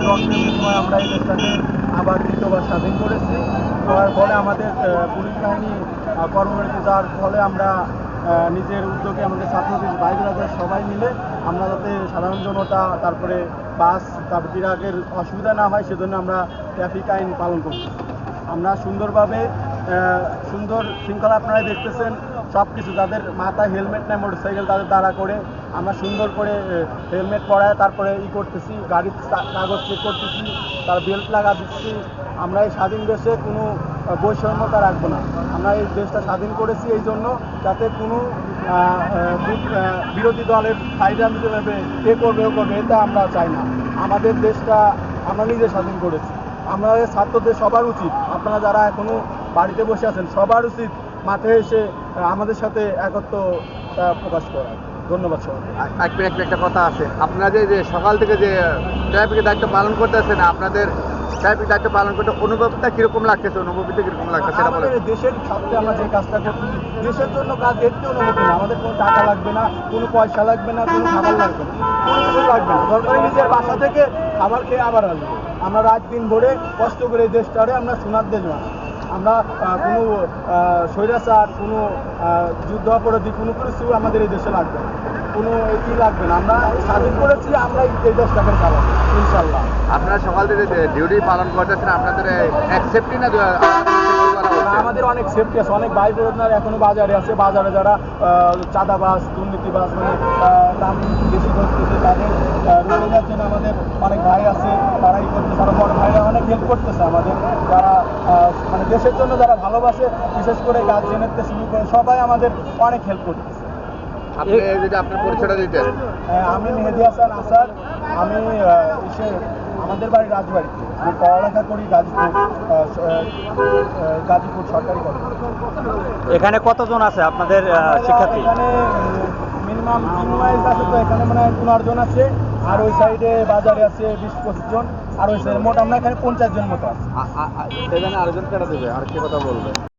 আমাদের রক্তের বিনিময়ে আমরা এই দেশটাকে আবার দ্বিতীয়বার স্বাধীন করেছি। করার ফলে আমাদের পুলিশ বাহিনী কর্মবিরতি যাওয়ার ফলে আমরা নিজের উদ্যোগে আমাদের ছাত্রদের ব্রাদার সবাই মিলে আমরা যাতে সাধারণ জনতা, তারপরে বাস, তারপর বিরাগের অসুবিধা না হয়, সেজন্য আমরা ট্রাফিক আইন পালন করছি আমরা সুন্দরভাবে সুন্দর শৃঙ্খলা আপনারা দেখতেছেন। সব কিছু যাদের মাথায় হেলমেট নেয় মোটরসাইকেল তাদের দ্বারা করে আমরা সুন্দর করে হেলমেট পরায় তারপরে ই করতেছি, গাড়ির কাগজ চেক করতেছি, তার বেল্ট লাগা দিচ্ছি। আমরা এই স্বাধীন দেশে কোনো বৈষম্যতা রাখব না। আমরা এই দেশটা স্বাধীন করেছি এই জন্য যাতে কোনো বিরোধী দলের ফায়দা নিতে পারবে, এ করবে, ও করবে, এটা আমরা চাই না। আমাদের দেশটা আমরা নিজে স্বাধীন করেছি। আমাদের ছাত্রদের সবার উচিত। আপনারা যারা এখনও বাড়িতে বসে আছেন সবার উচিত মাঠে এসে আমাদের সাথে একত্র প্রকাশ করা। ধন্যবাদ সবাইকে। এক মিনিট একটা কথা আছে। আপনারা যে সকাল থেকে যে ট্রাফিকের দায়িত্ব পালন করতেছেন আপনাদের ট্রাফিক দায়িত্ব পালন করতে অনুভবটা কীরকম লাগতেছে? অনুভূতিটা কীরকম লাগতেছে সেটা বলেন। দেশের স্বার্থে আমরা যে কাজটা করছি দেশের জন্য কাজ দেখতে অনুমতি না। আমাদের কোনো টাকা লাগবে না কোনো পয়সা লাগবে না কোনো খাবার লাগবে না। কোনো কিছু লাগবে না। দরকারি নিজের বাসা থেকে খাবার খেয়ে আবার আসব। আমরা রাত দিন ভরে কষ্ট করে দেশটারে আমরা সোনার দেশ বানাই। আমরা কোনো স্বৈরাচার কোনো যুদ্ধ অপরাধী কোনো কিছু আমাদের এই দেশে লাগবে না। কোনো কি লাগবে না। আমরা স্বাধীন করেছি আমরা এই দেশটাকে চালাবো ইনশাল্লাহ আপনারা সকাল থেকে ডিউটি পালন করতেছেন আপনাদের অ্যাকসেপ্টই না আমাদের অনেক সেফটি আছে অনেক ভাই বোনেরা এখনও বাজারে আছে। বাজারে যারা আহ, চাঁদাবাজ দুর্নীতিবাজ মানে দাম বেশি করতেছে তাদের দেওয়ার জন্য আমাদের অনেক ভাই আছে তারা ই করতেছে তারা বড় ভাইরা অনেক হেল্প করতেছে আমাদের। যারা মানে দেশের জন্য যারা ভালোবাসে বিশেষ করে গার্জেনের থেকে শুরু করে সবাই আমাদের অনেক হেল্প করতেছে। আপনি যদি আপনার পরিচয়টা দিতেন। হ্যাঁ, আমি মেহেদি হাসান আসাদ। আমি এসে আমাদের বাড়ি রাজবাড়িতে। আমি পড়ালেখা করি গাজীপুর গাজীপুর সরকারি কলেজ। এখানে কতজন আছে আপনাদের শিক্ষার্থী? এখানে মিনিমাম তিন মাইল আছে তো এখানে মনে হয় পনেরো জন আছে। আর ওই সাইডে বাজারে আছে বিশ পঁচিশ জন, আর ওই সাইডে মোট আমরা এখানে পঞ্চাশ জন মতো আছে। এখানে আরেকজন কেটে দেবে, আর কি কথা বলবে?